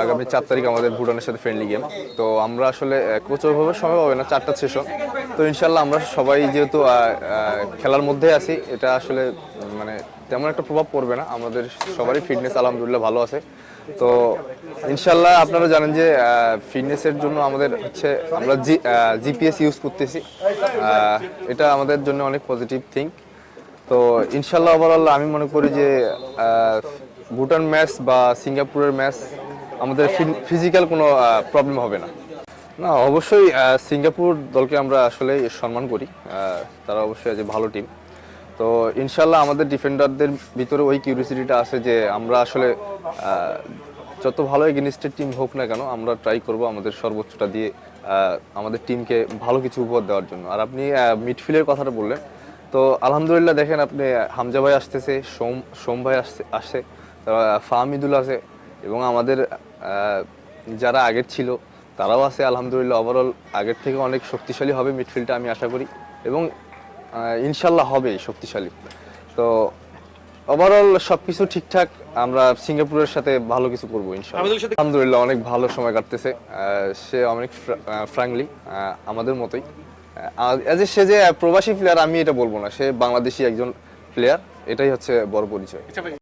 আগামী চার তারিখ আমাদের ভুটানের সাথে ফ্রেন্ডলি গেম তো আমরা আসলে কোচভাবে সময় পাবে না, চারটা সেশন তো ইনশাল্লাহ আমরা সবাই যেহেতু খেলার মধ্যে আছি, এটা আসলে মানে তেমন একটা প্রভাব পড়বে না। আমাদের সবারই ফিটনেস আলহামদুলিল্লাহ ভালো আছে। তো ইনশাল্লাহ আপনারা জানেন যে ফিটনেসের জন্য আমাদের হচ্ছে, আমরা জি জিপিএস ইউজ করতেছি। এটা আমাদের জন্য অনেক পজিটিভ থিং তো ইনশাল্লাহ ওভারঅল আমি মনে করি যে ভুটান ম্যাচ বা সিঙ্গাপুরের ম্যাচ আমাদের ফিজিক্যাল কোনো প্রবলেম হবে না। না অবশ্যই সিঙ্গাপুর দলকে আমরা আসলে সম্মান করি। তারা অবশ্যই যে ভালো টিম তো ইনশাল্লাহ আমাদের ডিফেন্ডারদের ভিতরে ওই কিউরিসিটিটা আছে যে আমরা আসলে যত ভালো এগেনিস্টের টিম হোক না কেন আমরা ট্রাই করব আমাদের সর্বোচ্চটা দিয়ে আমাদের টিমকে ভালো কিছু উপহার দেওয়ার জন্য। আর আপনি মিডফিল্ডের কথাটা বললেন। তো আলহামদুলিল্লাহ দেখেন আপনি হামজা ভাই আসতেছে সোম সোম ভাই আসছে আসছে তারপর ফাহমিদুল আছে। এবং আমাদের যারা আগের ছিল তারাও আছে আলহামদুলিল্লাহ ওভারঅল আগের থেকে অনেক শক্তিশালী হবে মিডফিল্ডটা আমি আশা করি। এবং ইনশাল্লাহ হবে শক্তিশালী। তো ওভারঅল সবকিছু ঠিকঠাক আমরা সিঙ্গাপুরের সাথে ভালো কিছু করব ইনশাল্লাহ। আলহামদুলিল্লাহ অনেক ভালো সময় কাটতেছে। সে অনেক ফ্র্যাঙ্কলি আমাদের মতোই। অ্যাজ এ সে যে প্রবাসী প্লেয়ার আমি এটা বলব না। সে বাংলাদেশি একজন প্লেয়ার এটাই হচ্ছে বড় পরিচয়। আচ্ছা